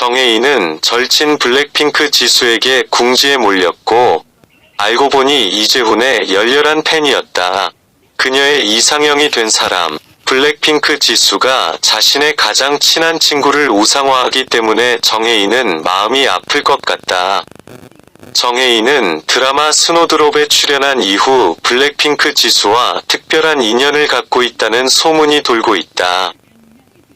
정혜인은 절친 블랙핑크 지수에게 궁지에 몰렸고 알고 보니 이재훈의 열렬한 팬이었다. 그녀의 이상형이 된 사람 블랙핑크 지수가 자신의 가장 친한 친구를 우상화하기 때문에 정혜인은 마음이 아플 것 같다. 정혜인은 드라마 스노드롭에 출연한 이후 블랙핑크 지수와 특별한 인연을 갖고 있다는 소문이 돌고 있다.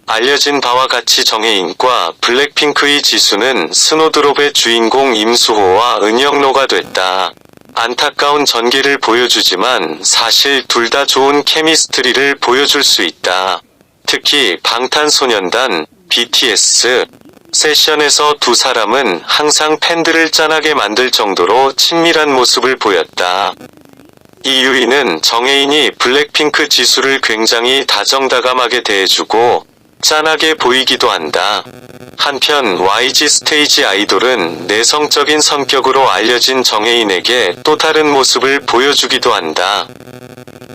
알려진 바와 같이 정혜인과 블랙핑크의 지수는 스노드롭의 주인공 임수호와 은영로가 됐다. 안타까운 전개를 보여주지만 사실 둘 다 좋은 케미스트리를 보여줄 수 있다. 특히 방탄소년단, BTS, 세션에서 두 사람은 항상 팬들을 짠하게 만들 정도로 친밀한 모습을 보였다. 이유이는 정혜인이 블랙핑크 지수를 굉장히 다정다감하게 대해주고 짠하게 보이기도 한다. 한편 YG 스테이지 아이돌은 내성적인 성격으로 알려진 정혜인에게 또 다른 모습을 보여주기도 한다.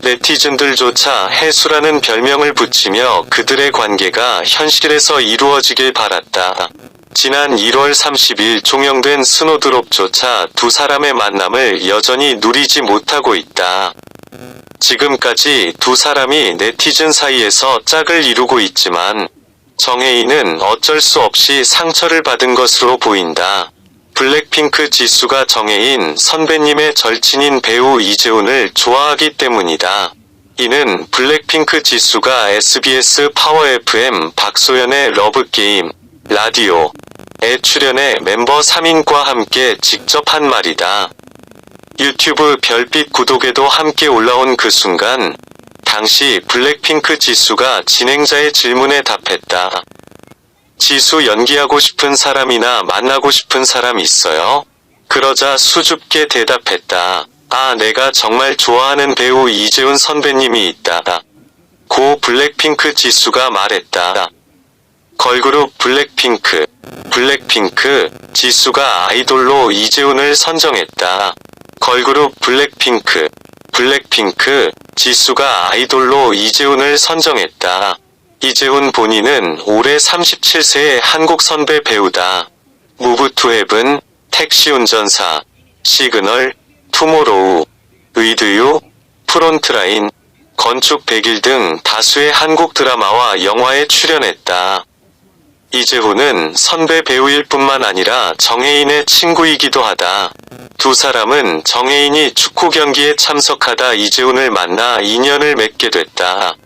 네티즌들조차 해수라는 별명을 붙이며 그들의 관계가 현실에서 이루어지길 바랐다. 지난 1월 30일 종영된 스노드롭조차 두 사람의 만남을 여전히 누리지 못하고 있다. 지금까지 두 사람이 네티즌 사이에서 짝을 이루고 있지만 정혜인은 어쩔 수 없이 상처를 받은 것으로 보인다. 블랙핑크 지수가 정혜인 선배님의 절친인 배우 이재훈을 좋아하기 때문이다. 이는 블랙핑크 지수가 SBS 파워 FM 박소연의 러브게임, 라디오에 출연해 멤버 3인과 함께 직접 한 말이다. 유튜브 별빛 구독에도 함께 올라온 그 순간, 당시 블랙핑크 지수가 진행자의 질문에 답했다. 지수 연기하고 싶은 사람이나 만나고 싶은 사람 있어요? 그러자 수줍게 대답했다. 아, 내가 정말 좋아하는 배우 이재훈 선배님이 있다. 고 블랙핑크 지수가 말했다. 걸그룹 블랙핑크. 블랙핑크 지수가 아이돌로 이재훈을 선정했다. 걸그룹 블랙핑크. 블랙핑크 지수가 아이돌로 이재훈을 선정했다. 이재훈 본인은 올해 37세의 한국 선배 배우다. 무브투헤븐, 택시 운전사, 시그널, 투모로우, 의드유, 프론트라인, 건축 100일 등 다수의 한국 드라마와 영화에 출연했다. 이재훈은 선배 배우일 뿐만 아니라 정혜인의 친구이기도 하다. 두 사람은 정혜인이 축구 경기에 참석하다 이재훈을 만나 인연을 맺게 됐다.